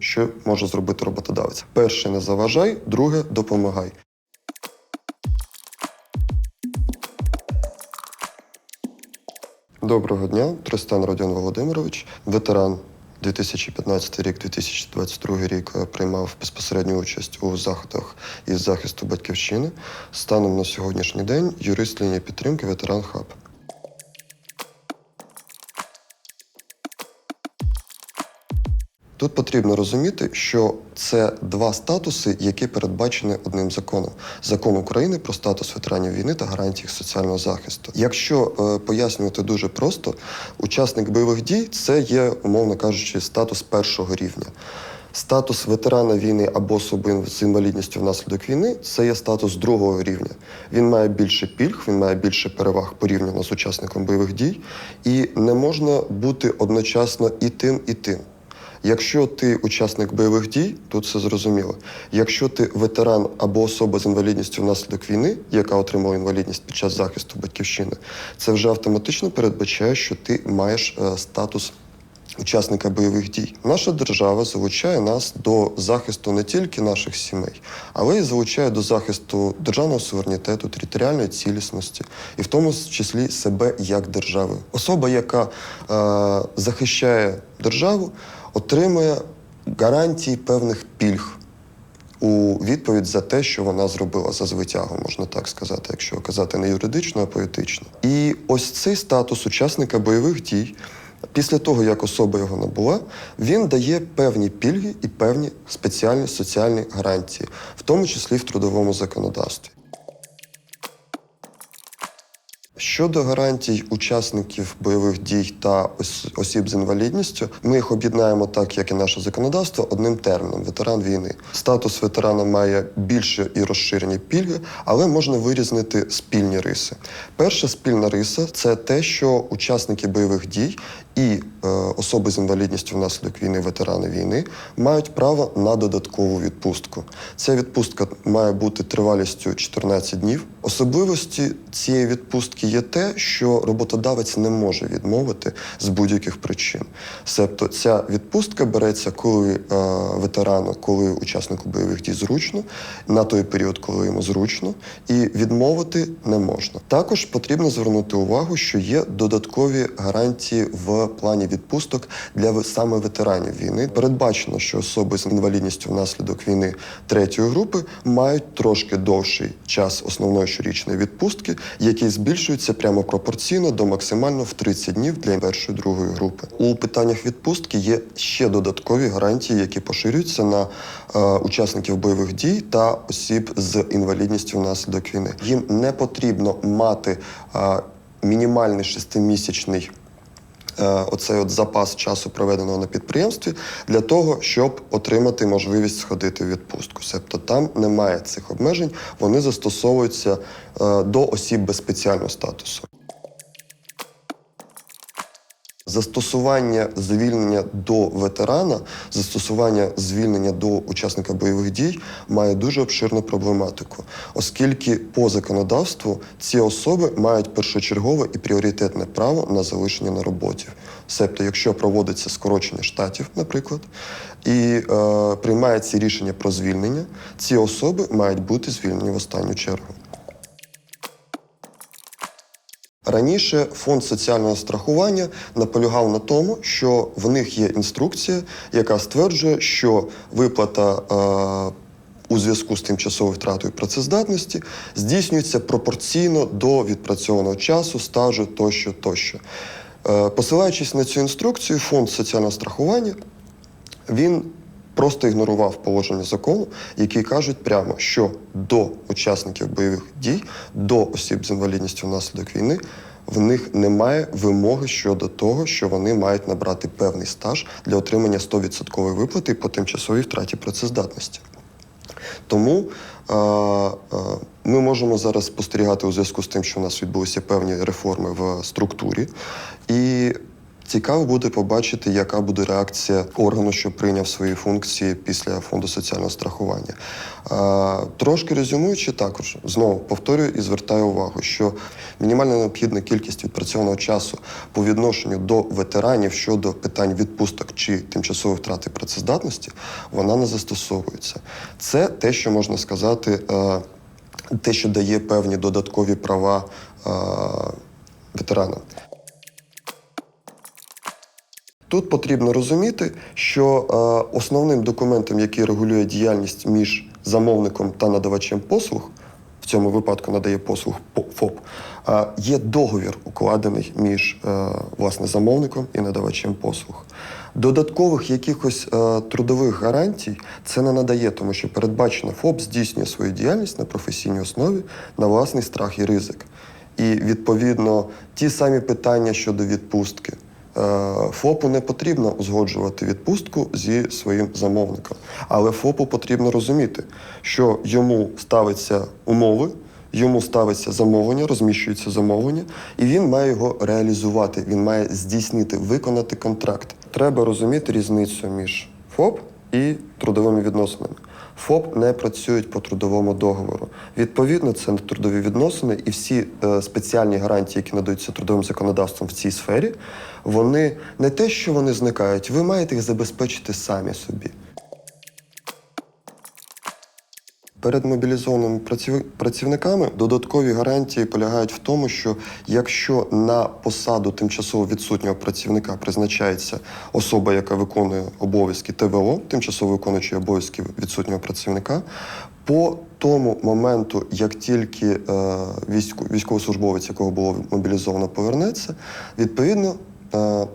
Що може зробити роботодавець? Перше, не заважай, друге допомагай. Доброго дня, Тристан Родіон Володимирович, ветеран 2015 рік, 2022 рік е, приймав безпосередню участь у заходах із захисту батьківщини. Станом на сьогоднішній день юрист лінії підтримки ветеран хаб. Тут потрібно розуміти, що це два статуси, які передбачені одним законом: закон України про статус ветеранів війни та гарантії їх соціального захисту. Якщо е, пояснювати дуже просто, учасник бойових дій це є, умовно кажучи, статус першого рівня. Статус ветерана війни або особи з інвалідністю внаслідок війни це є статус другого рівня. Він має більше пільг, він має більше переваг порівняно з учасником бойових дій, і не можна бути одночасно і тим, і тим. Якщо ти учасник бойових дій, тут все зрозуміло. Якщо ти ветеран або особа з інвалідністю внаслідок війни, яка отримала інвалідність під час захисту батьківщини, це вже автоматично передбачає, що ти маєш е, статус учасника бойових дій. Наша держава залучає нас до захисту не тільки наших сімей, але й залучає до захисту державного суверенітету, територіальної цілісності, і в тому числі себе як держави. Особа, яка е, захищає державу, отримує гарантії певних пільг. У відповідь за те, що вона зробила за звитягом, можна так сказати, якщо казати не юридично, а поетично. І ось цей статус учасника бойових дій, після того як особа його набула, він дає певні пільги і певні спеціальні соціальні гарантії, в тому числі в трудовому законодавстві. Щодо гарантій учасників бойових дій та осіб з інвалідністю, ми їх об'єднаємо так, як і наше законодавство, одним терміном ветеран війни. Статус ветерана має більше і розширені пільги, але можна вирізнити спільні риси. Перша спільна риса це те, що учасники бойових дій і е, особи з інвалідністю внаслідок війни, ветерани війни, мають право на додаткову відпустку. Ця відпустка має бути тривалістю 14 днів. Особливості цієї відпустки є те, що роботодавець не може відмовити з будь-яких причин. Себто ця відпустка береться, коли е, ветерану, коли учаснику бойових дій зручно, на той період, коли йому зручно, і відмовити не можна. Також потрібно звернути увагу, що є додаткові гарантії в плані відпусток для саме ветеранів війни. Передбачено, що особи з інвалідністю внаслідок війни третьої групи мають трошки довший час основної щорічної відпустки, який збільшується прямо пропорційно до максимально в 30 днів для першої другої групи. У питаннях відпустки є ще додаткові гарантії, які поширюються на е, учасників бойових дій та осіб з інвалідністю внаслідок війни. Їм не потрібно мати е, мінімальний шестимісячний оцей от запас часу, проведеного на підприємстві, для того, щоб отримати можливість сходити в відпустку. Себто там немає цих обмежень, вони застосовуються е, до осіб без спеціального статусу. Застосування звільнення до ветерана, застосування звільнення до учасника бойових дій має дуже обширну проблематику, оскільки по законодавству ці особи мають першочергове і пріоритетне право на залишення на роботі. Себто, якщо проводиться скорочення штатів, наприклад, і е, приймається рішення про звільнення, ці особи мають бути звільнені в останню чергу. Раніше фонд соціального страхування наполягав на тому, що в них є інструкція, яка стверджує, що виплата е, у зв'язку з тимчасовою втратою працездатності здійснюється пропорційно до відпрацьованого часу, стажу тощо, тощо. Е, посилаючись на цю інструкцію, фонд соціального страхування він просто ігнорував положення закону, які кажуть прямо, що до учасників бойових дій, до осіб з інвалідністю внаслідок війни, в них немає вимоги щодо того, що вони мають набрати певний стаж для отримання 100% виплати по тимчасовій втраті працездатності. Тому е, е, ми можемо зараз спостерігати у зв'язку з тим, що у нас відбулися певні реформи в структурі, і Цікаво буде побачити, яка буде реакція органу, що прийняв свої функції після фонду соціального страхування. Трошки резюмуючи, також знову повторюю і звертаю увагу, що мінімальна необхідна кількість відпрацьованого часу по відношенню до ветеранів щодо питань відпусток чи тимчасової втрати працездатності, вона не застосовується. Це те, що можна сказати, е, те, що дає певні додаткові права е, ветеранам. Тут потрібно розуміти, що е, основним документом, який регулює діяльність між замовником та надавачем послуг, в цьому випадку надає послуг по- ФОП, е, є договір, укладений між е, власне замовником і надавачем послуг. Додаткових якихось е, трудових гарантій це не надає, тому що передбачено ФОП здійснює свою діяльність на професійній основі на власний страх і ризик. І відповідно ті самі питання щодо відпустки. Е, ФОПу не потрібно узгоджувати відпустку зі своїм замовником. Але ФОПу потрібно розуміти, що йому ставиться умови, йому ставиться замовлення, розміщується замовлення, і він має його реалізувати. Він має здійснити, виконати контракт. Треба розуміти різницю між ФОП і трудовими відносинами. ФОП не працюють по трудовому договору. Відповідно, це не трудові відносини, і всі е, спеціальні гарантії, які надаються трудовим законодавством в цій сфері, вони не те, що вони зникають, ви маєте їх забезпечити самі собі. Перед мобілізованими праців- працівниками додаткові гарантії полягають в тому, що якщо на посаду тимчасово відсутнього працівника призначається особа, яка виконує обов'язки ТВО, тимчасово виконуючи обов'язки відсутнього працівника, по тому моменту, як тільки е, військо, військовослужбовець, якого було мобілізовано, повернеться, відповідно. Е,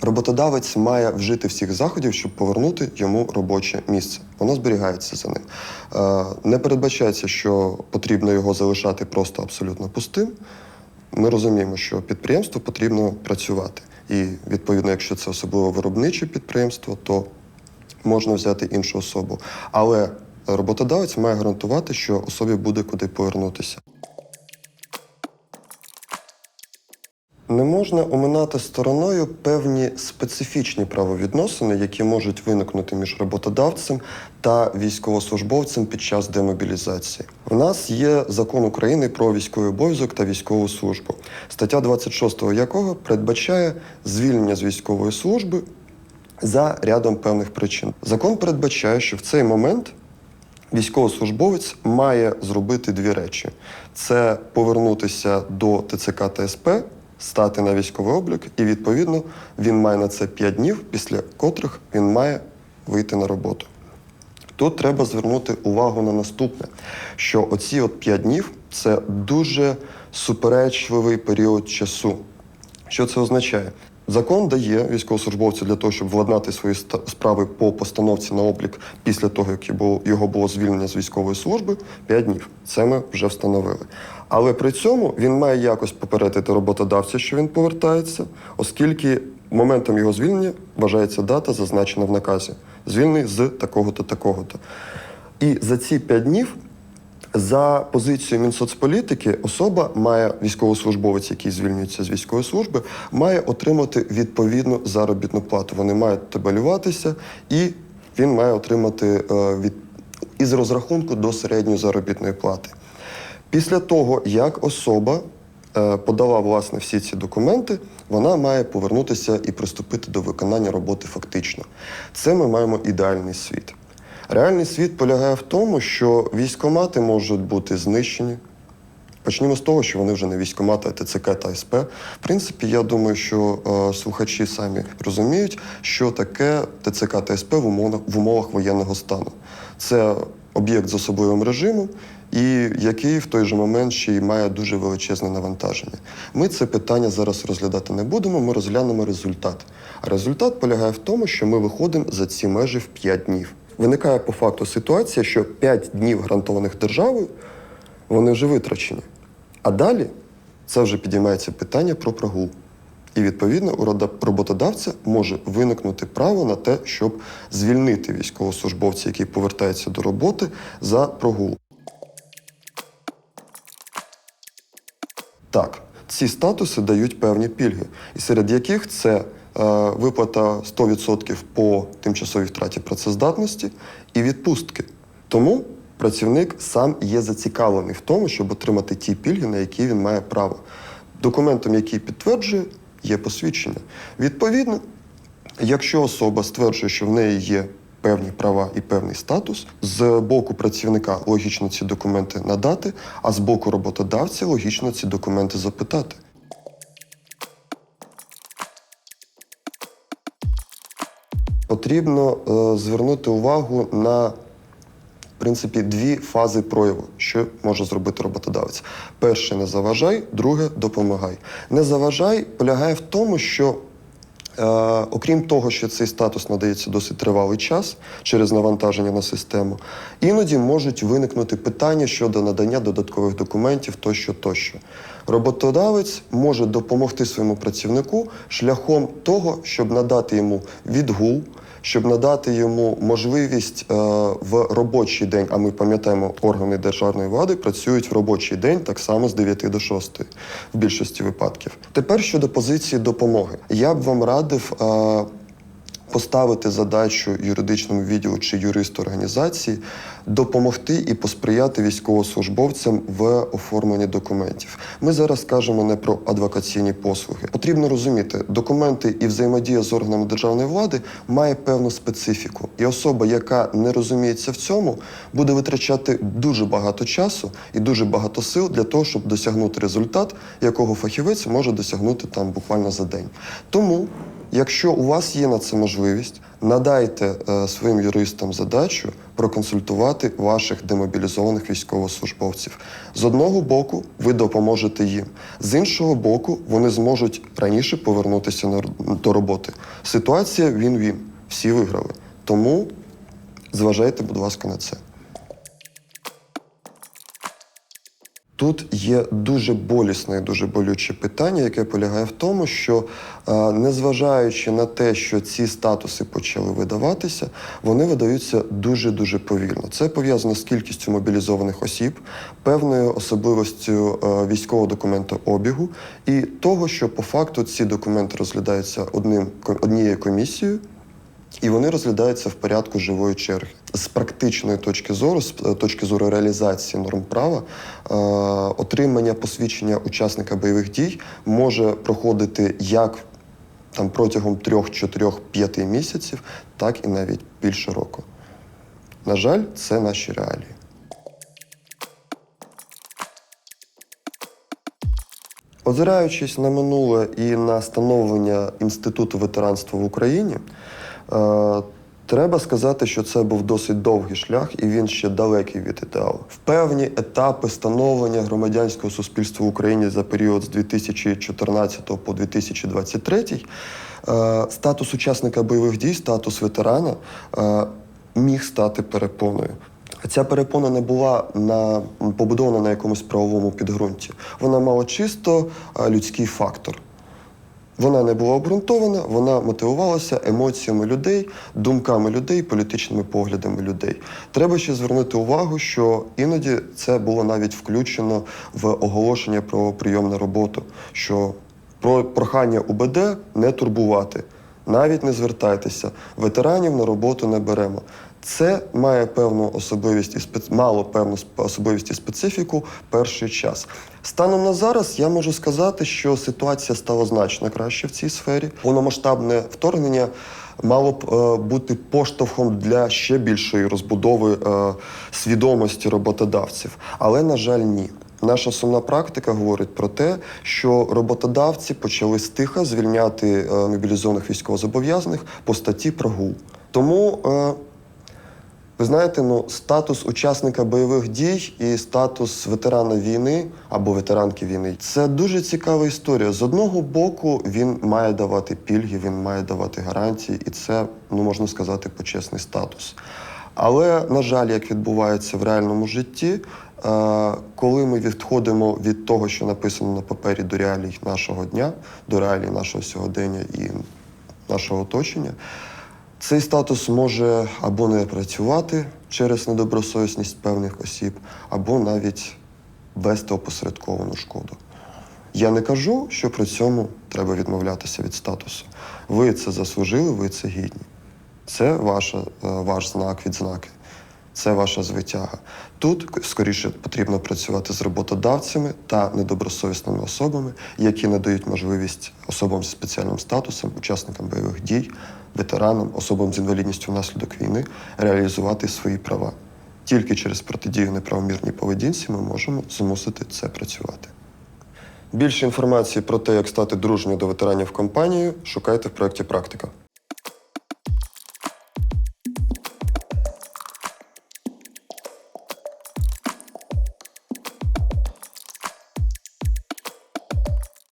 Роботодавець має вжити всіх заходів, щоб повернути йому робоче місце. Воно зберігається за ним. Е, Не передбачається, що потрібно його залишати просто абсолютно пустим. Ми розуміємо, що підприємству потрібно працювати. І відповідно, якщо це особливо виробниче підприємство, то можна взяти іншу особу. Але роботодавець має гарантувати, що особі буде куди повернутися. Не можна оминати стороною певні специфічні правовідносини, які можуть виникнути між роботодавцем та військовослужбовцем під час демобілізації. У нас є закон України про військовий обов'язок та військову службу, стаття 26 якого передбачає звільнення з військової служби за рядом певних причин. Закон передбачає, що в цей момент Військовослужбовець має зробити дві речі: це повернутися до ТЦК та СП, стати на військовий облік, і відповідно він має на це 5 днів, після котрих він має вийти на роботу. Тут треба звернути увагу на наступне: що оці от 5 днів це дуже суперечливий період часу. Що це означає? Закон дає військовослужбовцю для того, щоб владнати свої справи по постановці на облік після того, як його було звільнення з військової служби, 5 днів. Це ми вже встановили. Але при цьому він має якось попередити роботодавця, що він повертається, оскільки моментом його звільнення вважається дата, зазначена в наказі. Звільнений з такого-то, такого-то. І за ці 5 днів за позицією Мінсоцполітики особа має військовослужбовець, який звільнюється з військової служби, має отримати відповідну заробітну плату. Вони мають табелюватися, і він має отримати е, від із розрахунку до середньої заробітної плати. Після того, як особа е, подала власне всі ці документи, вона має повернутися і приступити до виконання роботи фактично. Це ми маємо ідеальний світ. Реальний світ полягає в тому, що військомати можуть бути знищені. Почнімо з того, що вони вже не військомати, а ТЦК та СП. В принципі, я думаю, що е, слухачі самі розуміють, що таке ТЦК та СП в умовах, в умовах воєнного стану. Це об'єкт з особливим режимом, і який в той же момент ще й має дуже величезне навантаження. Ми це питання зараз розглядати не будемо, ми розглянемо результат. А результат полягає в тому, що ми виходимо за ці межі в 5 днів. Виникає по факту ситуація, що 5 днів гарантованих державою вони вже витрачені. А далі це вже підіймається питання про прогул. І відповідно у роботодавця може виникнути право на те, щоб звільнити військовослужбовця, який повертається до роботи, за прогул. Так, Ці статуси дають певні пільги, і серед яких це виплата 100% по тимчасовій втраті працездатності і відпустки. Тому працівник сам є зацікавлений в тому, щоб отримати ті пільги, на які він має право. Документом, який підтверджує, є посвідчення. Відповідно, якщо особа стверджує, що в неї є певні права і певний статус, з боку працівника логічно ці документи надати, а з боку роботодавця логічно ці документи запитати. Потрібно е, звернути увагу на в принципі дві фази прояву, що може зробити роботодавець. Перше не заважай, друге допомагай. Не заважай полягає в тому, що Е, окрім того, що цей статус надається досить тривалий час через навантаження на систему, іноді можуть виникнути питання щодо надання додаткових документів тощо тощо. Роботодавець може допомогти своєму працівнику шляхом того, щоб надати йому відгул, щоб надати йому можливість е, в робочий день, а ми пам'ятаємо, органи державної влади працюють в робочий день так само з 9 до 6 в більшості випадків. Тепер щодо позиції допомоги, я б вам радив. Поставити задачу юридичному відділу чи юристу організації допомогти і посприяти військовослужбовцям в оформленні документів. Ми зараз кажемо не про адвокаційні послуги. Потрібно розуміти, документи і взаємодія з органами державної влади має певну специфіку, і особа, яка не розуміється в цьому, буде витрачати дуже багато часу і дуже багато сил для того, щоб досягнути результат, якого фахівець може досягнути там буквально за день. Тому Якщо у вас є на це можливість, надайте е, своїм юристам задачу проконсультувати ваших демобілізованих військовослужбовців. З одного боку, ви допоможете їм, з іншого боку, вони зможуть раніше повернутися на до роботи. Ситуація він-він. Всі виграли. Тому зважайте, будь ласка, на це. Тут є дуже болісне і дуже болюче питання, яке полягає в тому, що е, незважаючи на те, що ці статуси почали видаватися, вони видаються дуже дуже повільно. Це пов'язано з кількістю мобілізованих осіб, певною особливостю е, військового документообігу і того, що по факту ці документи розглядаються одним однією комісією. І вони розглядаються в порядку живої черги. З практичної точки зору, з е, точки зору реалізації норм права, е, отримання посвідчення учасника бойових дій може проходити як там протягом 3, 4, 5 місяців, так і навіть більше року. На жаль, це наші реалії. Озираючись на минуле і на становлення інституту ветеранства в Україні, е, треба сказати, що це був досить довгий шлях, і він ще далекий від ідеалу. В певні етапи становлення громадянського суспільства в Україні за період з 2014 по 2023 е, статус учасника бойових дій, статус ветерана е, міг стати перепоною. Ця перепона не була на, побудована на якомусь правовому підґрунті. Вона мала чисто е, людський фактор. Вона не була обґрунтована, вона мотивувалася емоціями людей, думками людей, політичними поглядами людей. Треба ще звернути увагу, що іноді це було навіть включено в оголошення про прийом на роботу, що про прохання УБД не турбувати. Навіть не звертайтеся, ветеранів на роботу не беремо. Це має певну особливість і спец... мало певну особливість і специфіку перший час. Станом на зараз я можу сказати, що ситуація стала значно краще в цій сфері. Повномасштабне вторгнення мало б е, бути поштовхом для ще більшої розбудови е, свідомості роботодавців. Але, на жаль, ні. Наша сумна практика говорить про те, що роботодавці почали стиха звільняти е, мобілізованих військовозобов'язаних по статті про ГУЛ. Тому е, ви знаєте, ну статус учасника бойових дій і статус ветерана війни або ветеранки війни це дуже цікава історія. З одного боку, він має давати пільги, він має давати гарантії, і це, ну можна сказати, почесний статус. Але, на жаль, як відбувається в реальному житті, е, коли ми відходимо від того, що написано на папері до реалій нашого дня, до реалій нашого сьогодення і нашого оточення, цей статус може або не працювати через недобросовісність певних осіб, або навіть вести опосередковану шкоду. Я не кажу, що при цьому треба відмовлятися від статусу. Ви це заслужили, ви це гідні. Це ваша, е, ваш знак відзнаки, це ваша звитяга. Тут скоріше потрібно працювати з роботодавцями та недобросовісними особами, які надають можливість особам з спеціальним статусом, учасникам бойових дій, ветеранам, особам з інвалідністю внаслідок війни реалізувати свої права. Тільки через протидію неправомірній поведінці ми можемо змусити це працювати. Більше інформації про те, як стати дружньою до ветеранів компанією, шукайте в проєкті Практика.